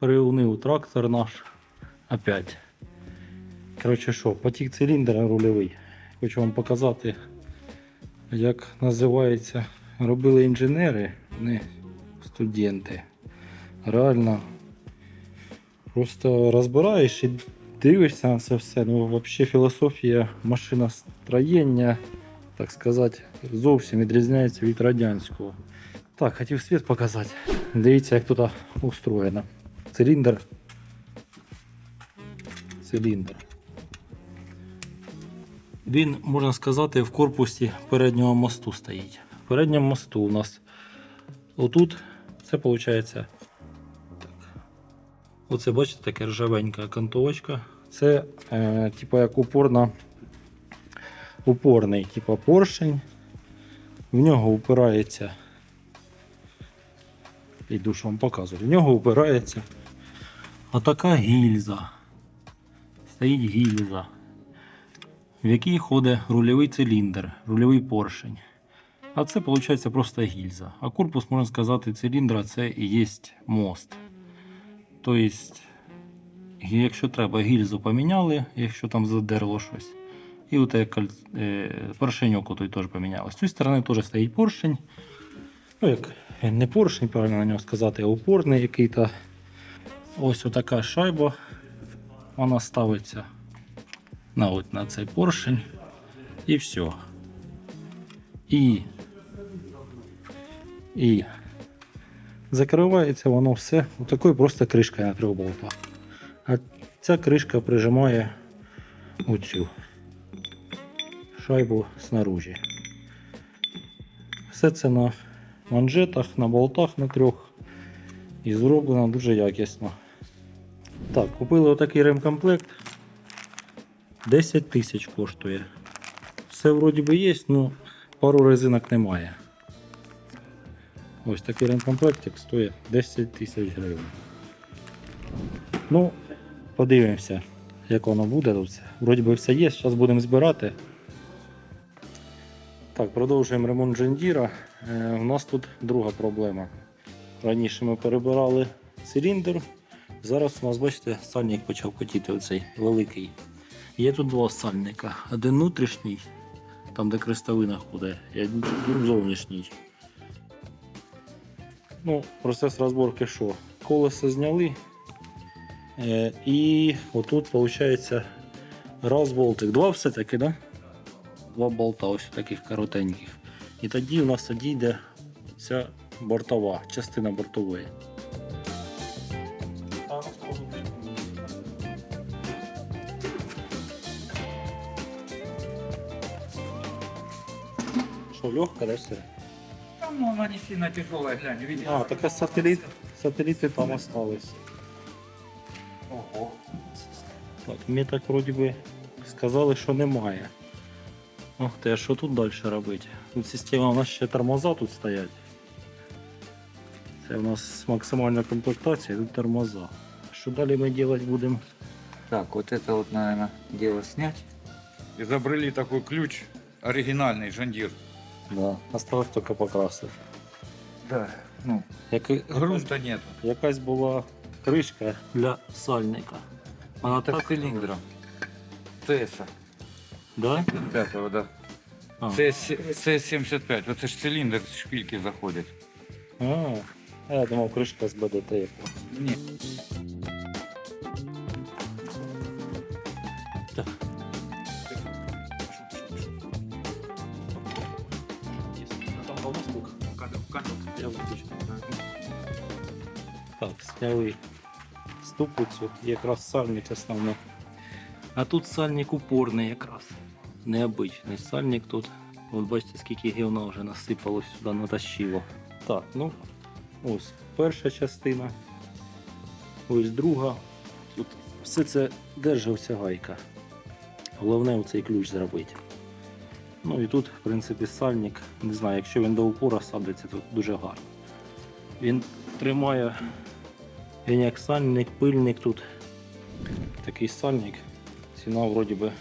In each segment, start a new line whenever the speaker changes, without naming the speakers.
Приунив трактор наш. Опять. Коротше що, потік циліндра рульовий. Хочу вам показати, як називається. Робили інженери, не студенти. Реально просто розбираєш і дивишся на це все. Ну, взагалі філософія машиностроєння, так сказати, зовсім відрізняється від радянського. Так, хотів світ показати. Дивіться, як тут устроєно. Циліндр. Циліндр. Він, можна сказати, в корпусі переднього мосту стоїть. В передньому мосту у нас отут це виходить. Так. Оце, бачите, таке ржавенька кантовочка. Це е, типу як упорна, упорний, типу поршень. В нього упирається. Іду, що вам показую. В нього упирається отака гільза. Стоїть гільза, в якій ходить рульовий циліндр, рульовий поршень. А це виходить просто гільза. А корпус, можна сказати, циліндра це і є мост. Тобто, якщо треба, гільзу поміняли, якщо там задерло щось. І от як е, поршеньок той теж поміняли. З цієї сторони теж стоїть поршень. Ну, як е, не поршень, правильно на нього сказати, а упорний який-то. Ось отака шайба. Вона ставиться на, от, на цей поршень. І все. І, і закривається воно все отакою просто кришкою на трьох болтах. А ця кришка прижимає оцю шайбу снаружи. Все це на манжетах, на болтах на трьох і зроблено дуже якісно. Так, купили отакий ремкомплект. 10 тисяч коштує. Все вроді би є, ну пару резинок немає. Ось такий ремкомплектик стоїть 10 тисяч гривень. Ну, подивимося, як воно буде. Вроді би все є, зараз будемо збирати. Так, продовжуємо ремонт Джендіра. Е, у нас тут друга проблема. Раніше ми перебирали циліндр. Зараз у нас, бачите, сальник почав потіти оцей великий. Є тут два сальника. Один внутрішній, там де крестовина ходить, і один зовнішній. Ну, процес розборки що? Колеса зняли. Е, і отут виходить раз болтик. Два все-таки, да? Два болта ось таких коротеньких. І тоді у нас одійде ця бортова, частина бортової. Що, легко, да, все?
Там ну, она не сильно тяжелая, глянь, видишь?
А, так а сателіт, сателіти там остались.
Ого.
Так, мені так вроді би сказали, що немає. Ох ти, а що тут далі робити? Тут система, у нас ще тормоза тут стоять. Це у нас максимальна комплектація, тут тормоза. Що далі ми робити будемо?
Так, вот это вот, наверное, дело снять. Изобрели такой ключ оригинальный, Жандир.
Да. Осталось тільки покрасити.
Да. Ну,
Як... якась-
грунта нету.
Якась була кришка для сальника. Вона
Это
так.
цилиндра. ЦСа.
Да?
5-го, да.
А.
CS75. Вот это ж цилиндр з шпильки заходит.
А, а я думав, кришка з БДТ. яка.
Ні.
Так. Я виключу. Так, сняли ступицю, якраз сальник основний. А тут сальник упорний якраз. Необичний сальник тут. От бачите, скільки гівна вже насипалось сюди, натащило. Так, ну ось перша частина. Ось друга. Тут все це держався гайка. Головне оцей ключ зробити. Ну і тут, в принципі, сальник. Не знаю, якщо він до упора садиться, то дуже гарно. Він тримає він як сальник, пильник тут. Такий сальник. Ціна вроді би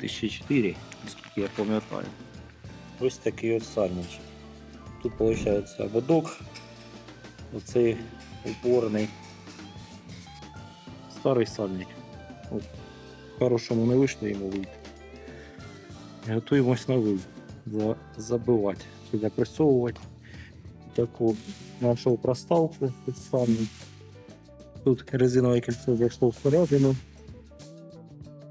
1004, наскільки я пам'ятаю. Ось такий от сальничок. Тут виходить видок, оцей упорний старий сальник. От, хорошому не вийшло йому вийти. Готуємось новий. За, забивати. Запресовувати. Таку нашу проставку під сальник. Тут резинове кільце зайшло всередину.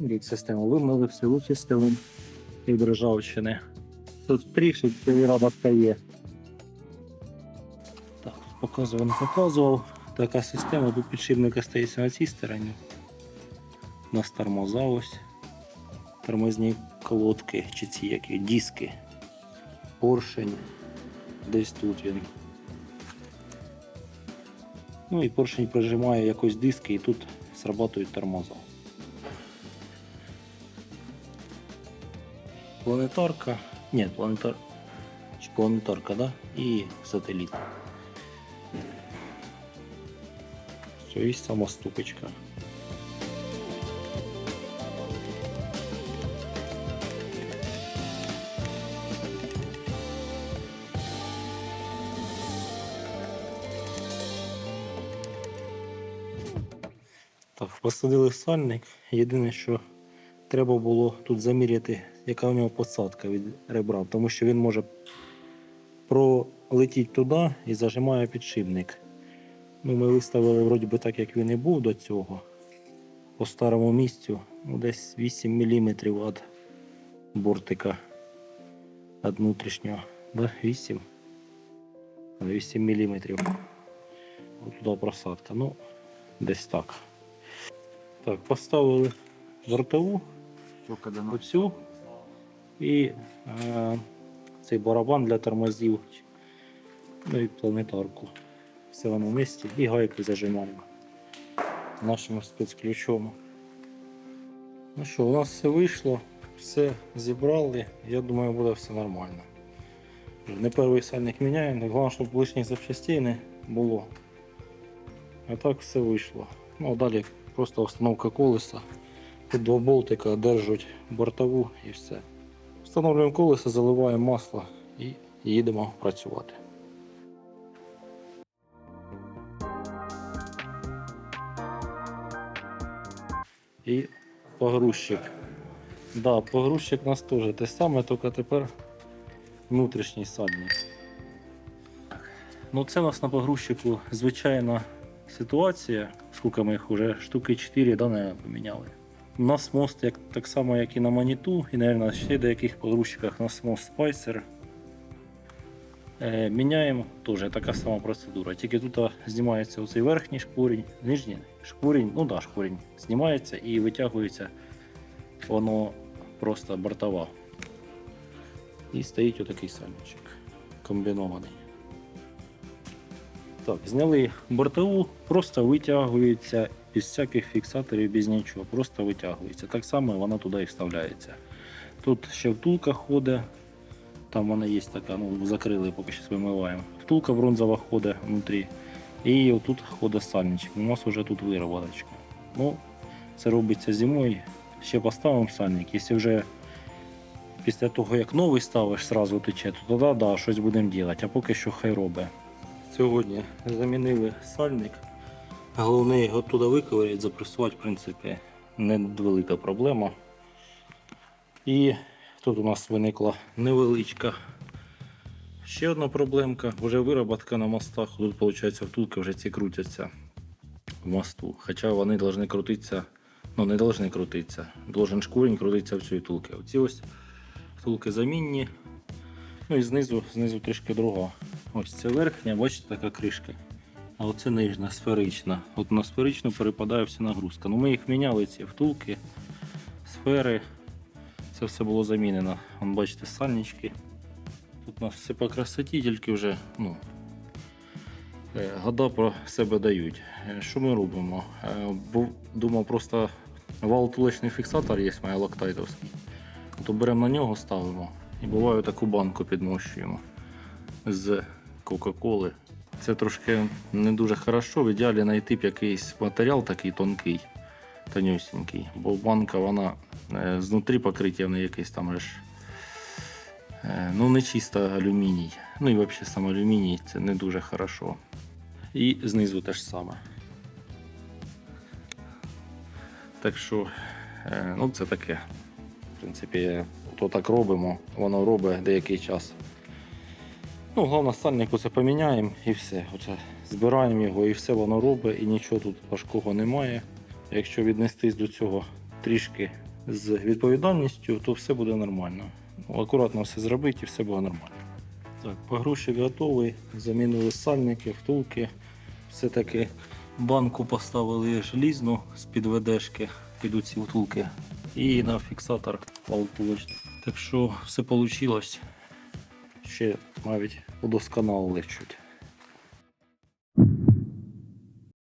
Від систему вимили, все вичистили від ржавчини. Тут трішечки виробатка є. Так, показував, не показував. Така система, тут підшипник стається на цій стороні. У нас тормоза ось. Тормозні колодки, чи ці які диски. Поршень. Десь тут він. Ну і поршень прижимає якось диски і тут срабатують тормоза. Планетарка. Ні, планетар. Планетарка, да? І сателіт. Все, і сама ступочка. Так, посадили сальник. Єдине, що треба було тут заміряти, яка у нього посадка від ребра, тому що він може пролетіти туди і зажимає підшипник. Ну, ми виставили вроді би так, як він і був до цього. По старому місцю ну, десь 8 мм від бортика від внутрішнього. Да? 8. 8 мм. Туди просадка. Ну, десь так. Так, поставили вартову, оцю і е, цей барабан для тормозів. Ну і планетарку. Все воно в і гайку зажимаємо нашим спецключом. Ну що, у нас все вийшло, все зібрали, я думаю, буде все нормально. Не перший сальник міняємо, головне, щоб лишніх запчастей не було. А так все вийшло. Ну, далі просто установка колеса. Тут два болтика держать бортову і все. Встановлюємо колесо, заливаємо масло і їдемо працювати. І погрузчик. Да, погрузчик у нас теж те саме, тільки тепер внутрішній сальник. Ну, це у нас на погрузчику звичайна ситуація. Скільки ми їх вже штуки 4 да, наверное, поміняли. У нас мост як, так само, як і на Маніту, і, мабуть, ще деяких погрузчиках у нас мост Spicer. Е, міняємо теж така сама процедура. Тільки тут знімається оцей верхній шкурінь, нижній шкурінь, ну да, шкурінь знімається і витягується воно просто бортова. І стоїть отакий сальничок комбінований. Так, зняли бортову, просто витягується без всяких фіксаторів, без нічого, просто витягується. Так само вона туди і вставляється. Тут ще втулка ходить, там вона є така, ну закрили, поки що вимиваємо. Втулка бронзова ходить внутрі. І отут ходить сальничок. У нас вже тут вироботочка. Ну, це робиться зимою. Ще поставимо сальник. Якщо вже після того, як новий ставиш, сразу тече, то тоді да, щось будемо робити, а поки що хай робить. Сьогодні замінили сальник. Головне його туди виковиряти, запресувати, в принципі, невелика проблема. І тут у нас виникла невеличка ще одна проблемка. Вже вироботка на мостах. Тут, виходить, втулки вже ці крутяться в мосту. Хоча вони повинні крутитися, ну не повинні крутитися. Должен шкурень крутитися в цій втулки. Оці ось втулки замінні. Ну і знизу, знизу трішки друга. Ось це верхня, бачите, така кришка. А оце нижня, сферична. От на сферичну перепадає вся нагрузка. Ну ми їх міняли, ці втулки, сфери. Це все було замінено. Вон, бачите, сальнички. Тут у нас все по красоті, тільки вже ну, е, года про себе дають. Е, Що ми робимо? Е, був- Думав, просто вал-тулечний фіксатор є моя лактайтовський. То беремо на нього, ставимо і буває таку банку підмощуємо з Кока-Коли. Це трошки не дуже хорошо. В ідеалі знайти б якийсь матеріал такий тонкий, тонюсінький. Бо банка вона е, знутрі покриття в неї якийсь там ж. е, Ну, не чисто алюміній. Ну і взагалі сам алюміній це не дуже хорошо. І знизу те ж саме. Так що, е, ну це таке. В принципі, то так робимо, воно робить деякий час. Ну, головне, сальнику це поміняємо і все. Оце збираємо його і все воно робить, і нічого тут важкого немає. Якщо віднестись до цього трішки з відповідальністю, то все буде нормально. Ну, акуратно все зробити і все буде нормально. Так, погрузчик готовий, замінили сальники, втулки. Все-таки банку поставили желізну з під ведешки, під ці втулки. І на фіксатор втулочний. Так що все вийшло. Ще навіть удосконалили чуть.